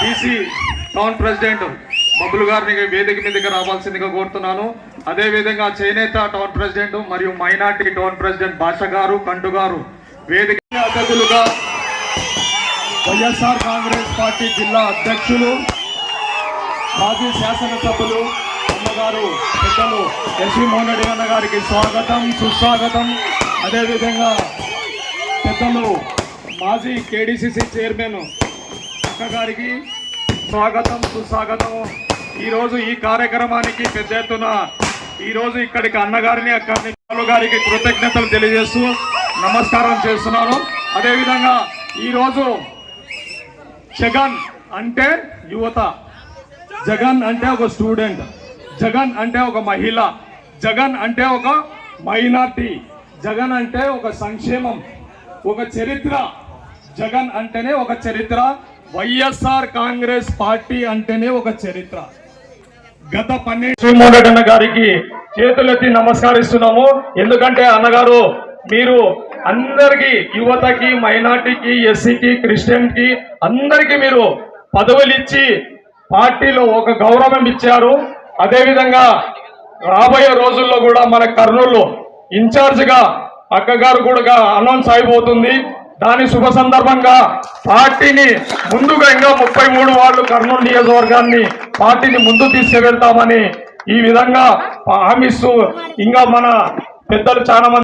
BC town president బబ్బులు గారిని వేదిక మీదకి రావాల్సిందిగా కోరుతున్నాను. అదేవిధంగా చేనేత టౌన్ ప్రెసిడెంట్ మరియు మైనార్టీ టౌన్ ప్రెసిడెంట్ భాష గారు కంటు గారు వేదిక అతిథులుగా వైఎస్ఆర్ కాంగ్రెస్ పార్టీ జిల్లా అధ్యక్షులు మాజీ శాసనసభ్యులు అమ్మగారు పెద్దలు ఎస్వి మోహన్ రెడ్డి అన్న గారికి స్వాగతం సుస్వాగతం. అదేవిధంగా పెద్దలు మాజీ కేడీసీసీ చైర్మన్ అక్క గారికి స్వాగతం సుస్వాగతం. ఈరోజు ఈ కార్యక్రమానికి పెద్ద ఎత్తున ఈరోజు ఇక్కడికి అన్నగారిని అక్కడిని బాలు గారికి కృతజ్ఞతలు తెలియజేస్తూ నమస్కారం చేస్తున్నాను. అదేవిధంగా ఈరోజు జగన్ అంటే యువత. జగన్ అంటే ఒక స్టూడెంట్. జగన్ అంటే ఒక మహిళ. జగన్ అంటే ఒక మైనార్టీ. జగన్ అంటే ఒక సంక్షేమం. ఒక చరిత్ర. జగన్ అంటేనే ఒక చరిత్ర. వైఎస్ఆర్ కాంగ్రెస్ పార్టీ అంటేనే ఒక చరిత్ర. గత పన్నెండు శ్రీమోహన్ రెడ్డి అన్న గారికి చేతులెత్తి నమస్కరిస్తున్నాము. ఎందుకంటే అన్నగారు మీరు అందరికి యువతకి మైనార్టీకి ఎస్సీకి క్రిస్టియన్కి అందరికీ మీరు పదవులు ఇచ్చి పార్టీలో ఒక గౌరవం ఇచ్చారు. అదేవిధంగా రాబోయే రోజుల్లో కూడా మన కర్నూలు ఇన్ఛార్జ్గా అక్కగారు కూడా అనౌన్స్ అయిపోతుంది. దాని శుభ సందర్భంగా పార్టీని ముందుగా ఇంకా ముప్పై మూడు వార్డు కర్నూలు నియోజకవర్గాన్ని పార్టీని ముందు తీసుకువెళ్తామని ఈ విధంగా హామీస్తూ ఇంకా మన పెద్దలు చాలా మంది